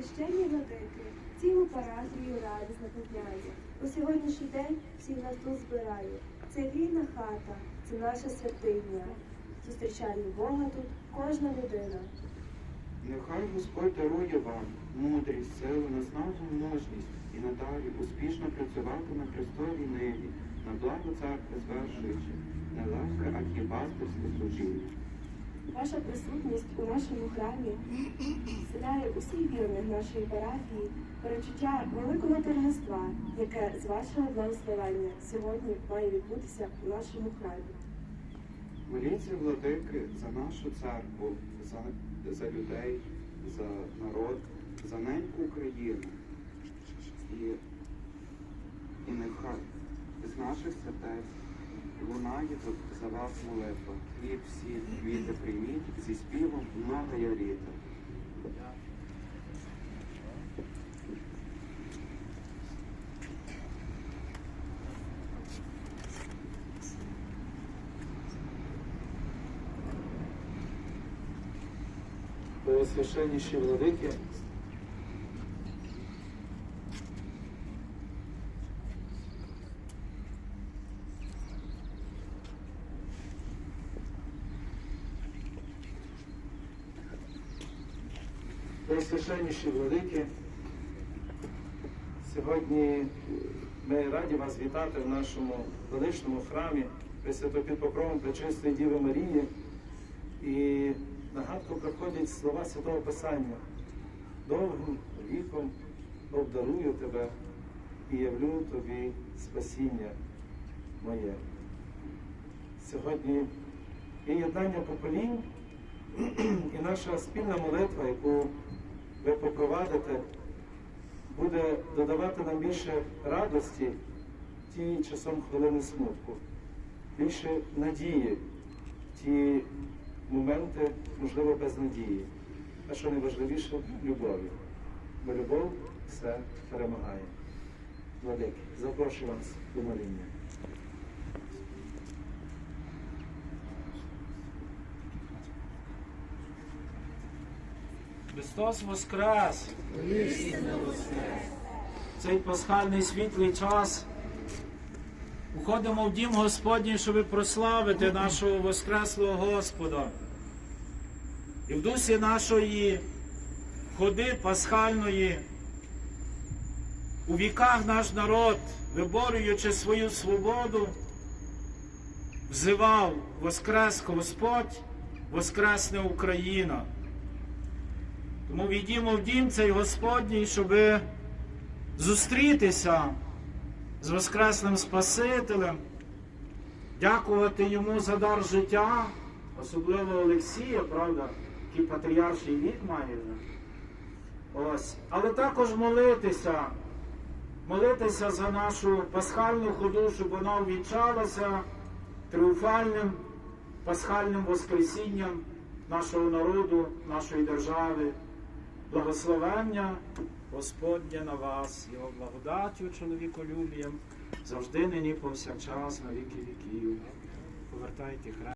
Священні владики, цілу парафію радісно підняє. У сьогоднішній день всіх нас тут збирає. Це вільна хата, це наша святиня. Зустрічає Бога тут кожна людина. Нехай Господь дарує вам мудрість, силу, наснагу, мужність і надалі успішно працювати на Христовій ниві, на благо церкви звершуючи нелегке архіпастерське служіння. Ваша присутність у нашому храмі вселяє усіх вірних нашої парафії перечуття великого торжества, яке з вашого благословення сьогодні має відбутися у нашому храмі. Моліться, владики, за нашу церкву, за, за людей, за народ, за неньку Україну. І, і нехай з наших сердець лунає тут за вас молитва. Хліб всі квіти прийміть зі співом много яріта. Преосвященніші владики, Преосвященніші владики, сьогодні ми раді вас вітати в нашому величному храмі Пресвято під покровом Пречистої Діви Марії. І нагадку приходять слова Святого Писання. Довгим віком обдарую тебе і явлю тобі спасіння моє. Сьогодні є єднання поколінь і наша спільна молитва, яку ви попровадите, буде додавати нам більше радості ті часом хвилини смутку, більше надії ті моменти, можливо, без надії. А що найважливіше любові. Бо любов все перемагає. Владик, запрошую вас до моління. Христос Воскрес! Цей пасхальний світлий час. Уходимо в дім Господній, щоб прославити нашого Воскреслого Господа. І в дусі нашої ходи пасхальної у віках наш народ, виборюючи свою свободу, взивав Воскрес Господь, Воскресне Україна. Тому війдімо в дім цей Господній, щоб зустрітися з Воскресним Спасителем, дякувати йому за дар життя, особливо Олексія, правда, який патріарший вік має. Ось. Але також молитися, молитися за нашу пасхальну ходу, щоб вона увінчалася тріумфальним пасхальним воскресінням нашого народу, нашої держави. Благословення Господнє на вас, Його благодаттю, чоловіколюбієм, завжди нині повсякчас, на віки віків. Повертайте хрест.